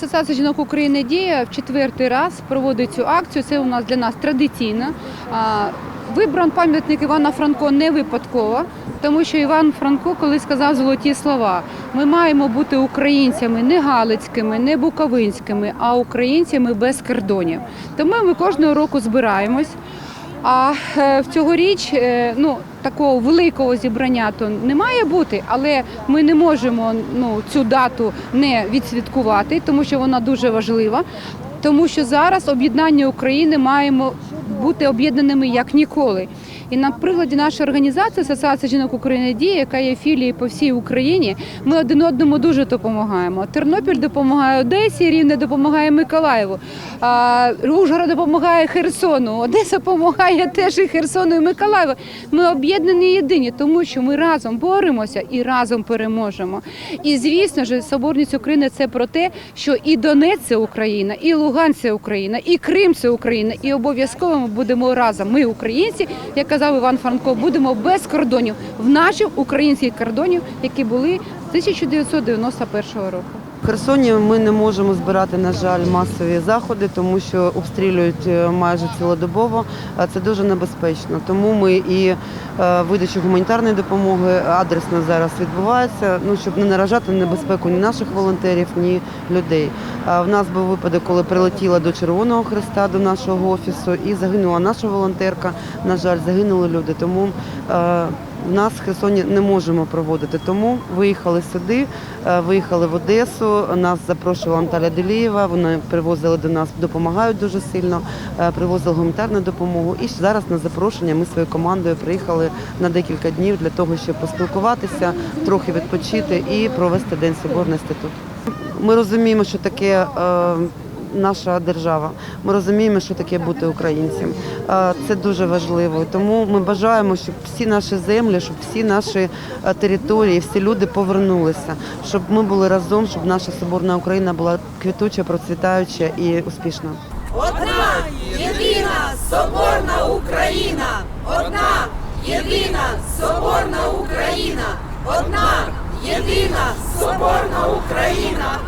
Асоціація жінок України діє в четвертий раз проводить цю акцію. Це у нас для нас традиційно. Вибран пам'ятник Івана Франко не випадково, тому що Іван Франко колись сказав золоті слова. Ми маємо бути українцями не галицькими, не буковинськими, а українцями без кордонів. Тому ми кожного року збираємось. А е, в цьогоріч е, ну, такого великого зібрання то не має бути, але ми не можемо ну, цю дату не відсвяткувати, тому що вона дуже важлива. Тому що зараз об'єднання України маємо бути об'єднаними як ніколи. І на прикладі нашої організації Асоціація жінок України діє, яка є філією по всій Україні, ми один одному дуже допомагаємо. Тернопіль допомагає Одесі, Рівне допомагає Миколаєву, Ужгород допомагає Херсону, Одеса допомагає теж і Херсону і Миколаєву. Ми об'єднані єдині, тому що ми разом боремося і разом переможемо. І звісно ж, Соборність України це про те, що і Донець це Україна, і Луганськ це Україна, і Крим це Україна. І обов'язково ми будемо разом. Ми, українці, як казав Іван Франко, будемо без кордонів в наших українських кордонів, які були з 1991 року. В Херсоні ми не можемо збирати, на жаль, масові заходи, тому що обстрілюють е, майже цілодобово. Це дуже небезпечно. Тому ми і е, видачу гуманітарної допомоги адресно зараз відбувається, ну щоб не наражати небезпеку ні наших волонтерів, ні людей. В нас був випадок, коли прилетіла до Червоного Хреста до нашого офісу і загинула наша волонтерка. На жаль, загинули люди. Тому е, в нас в Херсоні не можемо проводити. Тому виїхали сюди, е, виїхали в Одесу. Нас запрошувала Наталя Делієва. Вони привозили до нас, допомагають дуже сильно, е, привозили гуманітарну допомогу. І зараз на запрошення ми своєю командою приїхали на декілька днів для того, щоб поспілкуватися, трохи відпочити і провести День Соборності тут. Ми розуміємо, що таке. Наша держава, ми розуміємо, що таке бути українцем. Це дуже важливо. Тому ми бажаємо, щоб всі наші землі, щоб всі наші е, території, всі люди повернулися, щоб ми були разом, щоб наша соборна Україна була квітуча, процвітаюча і успішна. Одна єдина соборна Україна, одна єдина соборна Україна, одна єдина соборна Україна.